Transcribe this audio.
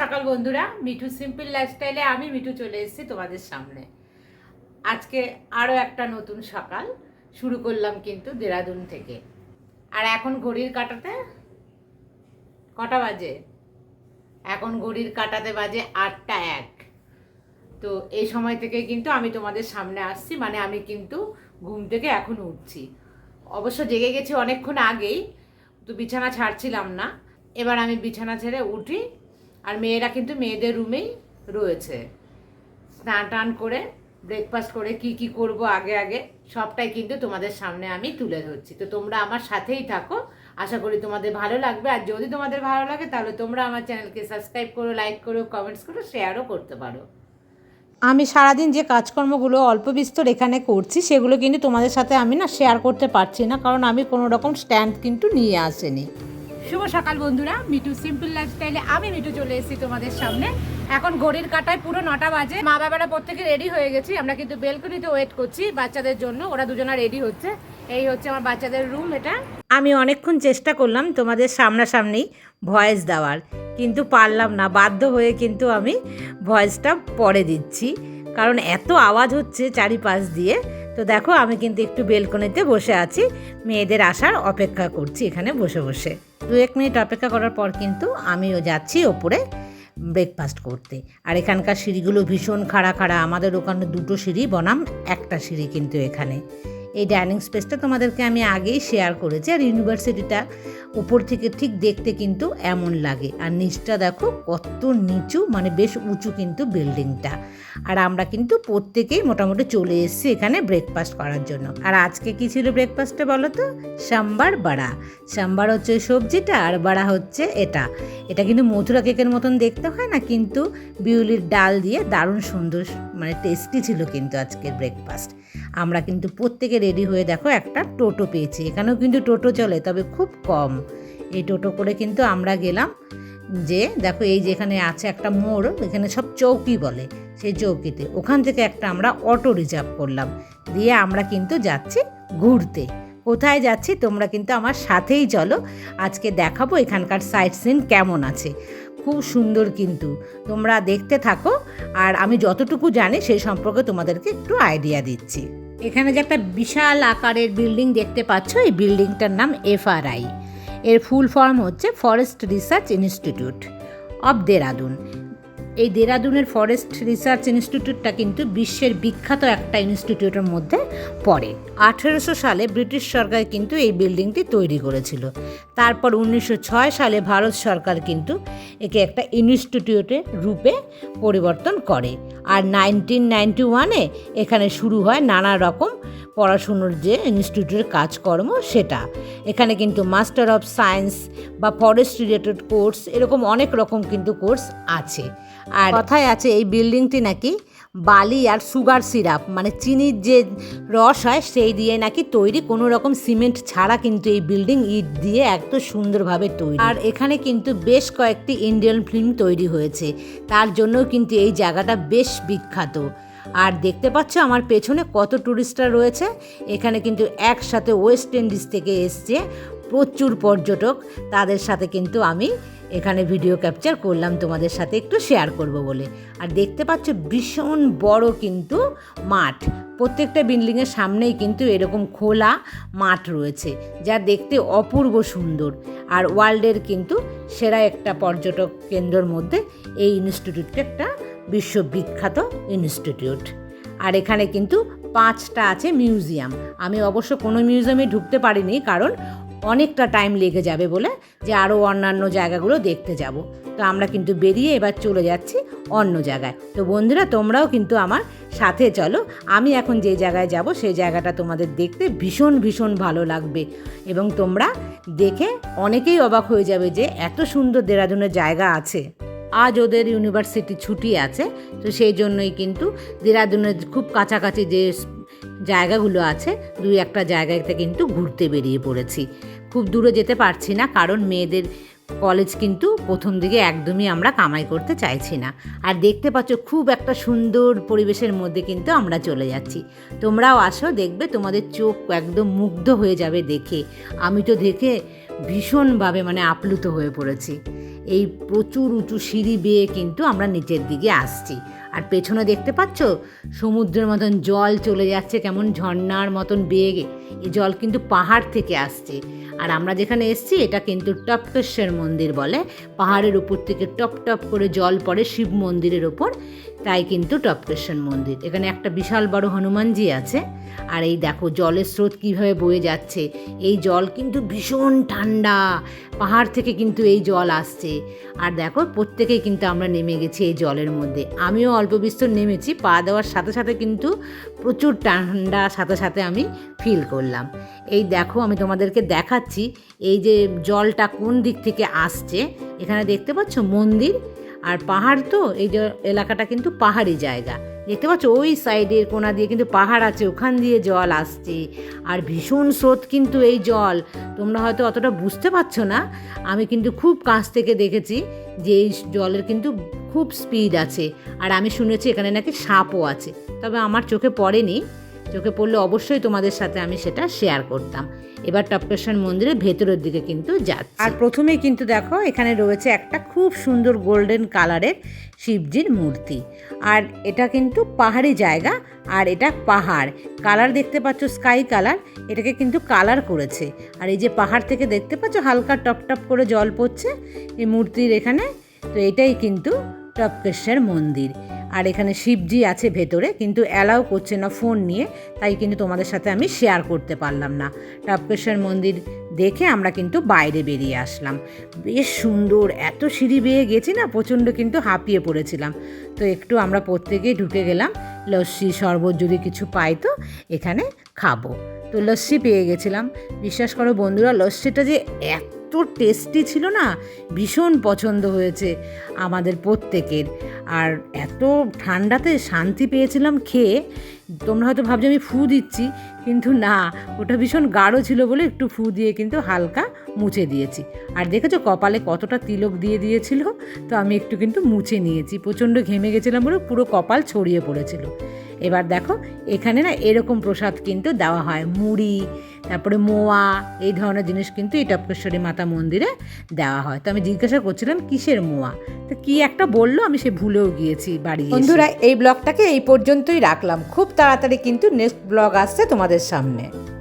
সকাল, বন্ধুরা। মিঠু সিম্পল লাইফস্টাইলে আমি মিঠু চলে এসেছি তোমাদের সামনে। আজকে আরও একটা নতুন সকাল শুরু করলাম কিন্তু দেরাদুন থেকে। আর এখন ঘড়ির কাটাতে কটা বাজে? এখন ঘড়ির কাটাতে বাজে আটটা এক। তো এই সময় থেকে কিন্তু আমি তোমাদের সামনে আসছি মানে আমি কিন্তু ঘুম থেকে এখন উঠছি। অবশ্য জেগে গেছি অনেকক্ষণ আগেই, তো বিছানা ছাড়ছিলাম না। এবার আমি বিছানা ছেড়ে উঠি আর মেয়েরা কিন্তু মেয়েদের রুমেই রয়েছে। স্নান টান করে ব্রেকফাস্ট করে কি কি করব আগে আগে, সবটাই কিন্তু তোমাদের সামনে আমি তুলে ধরছি। তো তোমরা আমার সাথেই থাকো। আশা করি তোমাদের ভালো লাগবে। আর যদি তোমাদের ভালো লাগে, তাহলে তোমরা আমার চ্যানেলকে সাবস্ক্রাইব করো লাইক করো কমেন্টস করো শেয়ারও করতে পারো। আমি সারাদিন যে কাজকর্মগুলো অল্প বিস্তর এখানে করছি, সেগুলো কিন্তু তোমাদের সাথে আমি না শেয়ার করতে পারছি না, কারণ আমি কোনো রকম স্ট্যান্ড কিন্তু নিয়ে আসিনি। শুভ সকাল বন্ধুরা, মিঠু সিম্পল লাইফস্টাইলে আমি মিঠু চলে এসেছি তোমাদের সামনে। এখন ঘড়ির কাটায় পুরো নটা বাজে, মা বাবারা প্রত্যেকে রেডি হয়ে গেছি, আমরা কিন্তু বেলকনিতে ওয়েট করছি বাচ্চাদের জন্য, ওরা দুজনা রেডি হচ্ছে। এই হচ্ছে আমার বাচ্চাদের রুম এটা। আমি অনেকক্ষণ চেষ্টা করলাম তোমাদের সামনাসামনি ভয়েস দেওয়ার, কিন্তু পারলাম না, বাধ্য হয়ে কিন্তু আমি ভয়েসটা পরে দিচ্ছি, কারণ এত আওয়াজ হচ্ছে চারিপাশ দিয়ে। তো দেখো, আমি কিন্তু একটু বেলকনিতে বসে আছি, মেয়েদের আসার অপেক্ষা করছি এখানে বসে বসে। দু এক মিনিট অপেক্ষা করার পর কিন্তু আমিও যাচ্ছি ওপরে ব্রেকফাস্ট করতে। আর এখানকার সিঁড়িগুলো ভীষণ খাড়া খাড়া। আমাদের ওখানে দুটো সিঁড়ি বনাম, একটা সিঁড়ি কিন্তু এখানে। এই ডাইনিং স্পেসটা তোমাদেরকে আমি আগেই শেয়ার করেছি আর ইউনিভার্সিটিটা উপর থেকে ঠিক দেখতে কিন্তু এমন লাগে। আর নিচটা দেখো কত নিচু মানে বেশ উঁচু কিন্তু বিল্ডিংটা আর আমরা কিন্তু প্রত্যেকেই মোটামুটি চলে এসেছি এখানে ব্রেকফাস্ট করার জন্য। আর আজকে কী ছিল ব্রেকফাস্টে বলো তো? সাম্বার বাড়া। সাম্বার হচ্ছে সবজিটা আর বাড়া হচ্ছে এটা। এটা কিন্তু মথুরা কেকের মতন দেখতে হয় না, কিন্তু বিউলির ডাল দিয়ে দারুণ সুন্দর মানে টেস্টি ছিল কিন্তু আজকের ব্রেকফাস্ট আমরা কিন্তু প্রত্যেকে রেডি হয়ে দেখো একটা টোটো পেয়েছি। এখানেও কিন্তু টোটো চলে, তবে খুব কম। এই টোটো করে কিন্তু আমরা গেলাম যে, দেখো এই যেখানে আছে একটা মোড়, এখানে সব চৌকি বলে, সেই চৌকিতে। ওখান থেকে একটা আমরা অটো রিজার্ভ করলাম। দিয়ে আমরা কিন্তু যাচ্ছি ঘুরতে। কোথায় যাচ্ছি তোমরা কিন্তু আমার সাথেই চলো। আজকে দেখাবো এখানকার সাইট সিন কেমন আছে। খুব সুন্দর কিন্তু। তোমরা দেখতে থাকো, আর আমি যতটুকু জানি সেই সম্পর্কে তোমাদেরকে একটু আইডিয়া দিচ্ছি। এখানে যে একটা বিশাল আকারের বিল্ডিং দেখতে পাচ্ছ, এই বিল্ডিংটার নাম এফআরআই। এর ফুল ফর্ম হচ্ছে forest research institute of Dehradun এই দেরাদুনের ফরেস্ট রিসার্চ ইনস্টিটিউটটা কিন্তু বিশ্বের বিখ্যাত একটা ইনস্টিটিউটের মধ্যে পড়ে। আঠেরোশো সালে ব্রিটিশ সরকার কিন্তু এই বিল্ডিংটি তৈরি করেছিল। তারপর উনিশশো ছয় সালে ভারত সরকার কিন্তু একে একটা ইনস্টিটিউটের রূপে পরিবর্তন করে। আর নাইনটিন নাইনটি ওয়ানে এখানে শুরু হয় নানা রকম পড়াশুনোর যে ইনস্টিটিউটের কাজকর্ম সেটা। এখানে কিন্তু মাস্টার অফ সায়েন্স বা ফরেস্ট রিলেটেড কোর্স এরকম অনেক রকম কিন্তু কোর্স আছে। আর কথায় আছে এই বিল্ডিংটি নাকি বালি আর সুগার সিরাপ। মানে চিনির যে রস হয়, সেই দিয়ে নাকি তৈরি। কোনো রকম সিমেন্ট ছাড়া কিন্তু এই বিল্ডিং ইট দিয়ে এত সুন্দরভাবে তৈরি। আর এখানে কিন্তু বেশ কয়েকটি ইন্ডিয়ান ফিল্ম তৈরি হয়েছে। তার জন্যও কিন্তু এই জায়গাটা বেশ বিখ্যাত। আর দেখতে পাচ্ছ আমার পেছনে কত টুরিস্টরা রয়েছে। এখানে কিন্তু একসাথে ওয়েস্ট ইন্ডিজ থেকে এসছে। প্রচুর পর্যটক, তাদের সাথে কিন্তু আমি এখানে ভিডিও ক্যাপচার করলাম, তোমাদের সাথে একটু শেয়ার করব বলে। আর দেখতে পাচ্ছ, ভীষণ বড় কিন্তু মাঠ। প্রত্যেকটা বিল্ডিংয়ের সামনেই কিন্তু এরকম খোলা মাঠ রয়েছে, যা দেখতে অপূর্ব সুন্দর। আর ওয়ার্ল্ডের কিন্তু সেরা একটা পর্যটক কেন্দ্রের মধ্যে এই ইনস্টিটিউটটা একটা বিশ্ববিখ্যাত ইনস্টিটিউট আর এখানে কিন্তু পাঁচটা আছে মিউজিয়াম আমি অবশ্য কোনো মিউজিয়ামে ঢুকতে পারিনি, কারণ অনেকটা টাইম লেগে যাবে বলে যে আরও অন্যান্য জায়গাগুলো দেখতে যাব। তো আমরা কিন্তু বেরিয়ে এবার চলে যাচ্ছি অন্য জায়গায়। তো বন্ধুরা, তোমরাও কিন্তু আমার সাথে চলো। আমি এখন যে জায়গায় যাব, সেই জায়গাটা তোমাদের দেখতে ভীষণ ভীষণ ভালো লাগবে। এবং তোমরা দেখে অনেকেই অবাক হয়ে যাবে যে এত সুন্দর দেরাদুনের জায়গা আছে। আজ ওদের ইউনিভার্সিটি ছুটি আছে, তো সেই জন্যই কিন্তু দেরাদুনের খুব কাছাকাছি যে জায়গাগুলো আছে, দুই একটা জায়গাতে কিন্তু ঘুরতে বেরিয়ে পড়েছি। খুব দূরে যেতে পারছি না, কারণ মেয়েদের কলেজ কিন্তু প্রথম দিকে একদমই আমরা কামাই করতে চাইছি না। আর দেখতে পাচ্ছ, খুব একটা সুন্দর পরিবেশের মধ্যে কিন্তু আমরা চলে যাচ্ছি। তোমরাও আসো, দেখবে তোমাদের চোখ একদম মুগ্ধ হয়ে যাবে দেখে। আমি তো দেখে ভীষণভাবে মানে আপ্লুত হয়ে পড়েছি। এই প্রচুর উঁচু সিঁড়ি বেয়ে কিন্তু আমরা নিচের দিকে আসছি। আর পেছনে দেখতে পাচ্ছ? সমুদ্রের মতন জল চলে যাচ্ছে, কেমন ঝর্ণার মতন বেগে। এই জল কিন্তু পাহাড় থেকে আসছে। আর আমরা যেখানে এসছি, এটা কিন্তু টপকেশ্বর মন্দির বলে। পাহাড়ের উপর থেকে টপ টপ করে জল পড়ে শিব মন্দিরের ওপর তাই কিন্তু টপকেশ্বর মন্দির। এখানে একটা বিশাল বড় হনুমানজি আছে। আর এই দেখো, জলের স্রোত কীভাবে বয়ে যাচ্ছে। এই জল কিন্তু ভীষণ ঠান্ডা। পাহাড় থেকে কিন্তু এই জল আসছে। আর দেখো, প্রত্যেকেই কিন্তু আমরা নেমে গেছি এই জলের মধ্যে। আমিও অল্প বিস্তর নেমেছি, পা দেওয়ার সাথে সাথে কিন্তু প্রচুর ঠান্ডা সাথে সাথে আমি ফিল করলাম। এই দেখো, আমি তোমাদেরকে দেখাচ্ছি এই যে জলটা কোন দিক থেকে আসছে। এখানে দেখতে পাচ্ছ মন্দির? আর পাহাড় তো, এই যে এলাকাটা কিন্তু পাহাড়ি জায়গা। দেখতে পাচ্ছ? ওই সাইডের কোনা দিয়ে কিন্তু পাহাড় আছে, ওখান দিয়ে জল আসছে। আর ভীষণ স্রোত কিন্তু এই জল। তোমরা হয়তো অতটা বুঝতে পারছ না, আমি কিন্তু খুব কাছ থেকে দেখেছি যে এই জলের কিন্তু খুব স্পিড আছে। আর আমি শুনেছি এখানে নাকি সাপও আছে। তবে আমার চোখে পড়েনি। চোখে পড়লে অবশ্যই তোমাদের সাথে আমি সেটা শেয়ার করতাম। এবার টপকেশ্বর মন্দিরের ভেতরের দিকে কিন্তু যাচ্ছে। আর প্রথমেই কিন্তু দেখো, এখানে রয়েছে একটা খুব সুন্দর গোল্ডেন কালারের শিবজির মূর্তি। আর এটা কিন্তু পাহাড়ি জায়গা, আর এটা পাহাড়। কালার দেখতে পাচ্ছ স্কাই কালার এটাকে কিন্তু কালার করেছে। আর এই যে পাহাড় থেকে দেখতে পাচ্ছ, হালকা টপ টপ করে জল পড়ছে এই মূর্তির এখানে। তো এটাই কিন্তু টপকেশ্বর মন্দির। আর এখানে শিবজি আছে ভেতরে, কিন্তু অ্যালাউ করছে না ফোন নিয়ে, তাই কিন্তু তোমাদের সাথে আমি শেয়ার করতে পারলাম না। টপকেশ্বর মন্দির দেখে আমরা কিন্তু বাইরে বেরিয়ে আসলাম। বেশ সুন্দর, এত সিঁড়ি বেয়ে গেছি না, প্রচণ্ড কিন্তু হাঁপিয়ে পড়েছিলাম। তো একটু আমরা প্রত্যেকেই ঢুকে গেলাম, লস্যি শরবত যদি কিছু পাই তো এখানে খাব। তো লস্যি পেয়ে গেছিলাম। বিশ্বাস করো বন্ধুরা, লস্যিটা যে এত টেস্টি ছিল না? ভীষণ পছন্দ হয়েছে আমাদের প্রত্যেকের। আর এত ঠান্ডাতে শান্তি পেয়েছিলাম খেয়ে, তোমরা হয়তো ভাবছ আমি ফু দিচ্ছি, কিন্তু না, ওটা ভীষণ গাঢ় ছিল বলে একটু ফু দিয়ে কিন্তু হালকা মুছে দিয়েছি। আর দেখেছ কপালে কতটা তিলক দিয়ে দিয়েছিল? তো আমি একটু কিন্তু মুছে নিয়েছি। প্রচণ্ড ঘেমে গেছিলাম বলে পুরো কপাল ছড়িয়ে পড়েছিল। এবার দেখো, এখানে না এরকম প্রসাদ কিন্তু দেওয়া হয়। মুড়ি, তারপরে মোয়া, এই ধরনের জিনিস কিন্তু এই টপকেশ্বরী মাতা মন্দিরে দেওয়া হয়। তো আমি জিজ্ঞাসা করছিলাম, কিসের মোয়া? তো কি একটা বলল? আমি সে ভুলেও গিয়েছি, বাড়ি। বন্ধুরা, এই ব্লগটাকে এই পর্যন্তই রাখলাম। খুব তাড়াতাড়ি কিন্তু নেক্সট ব্লগ আসছে তোমাদের সামনে।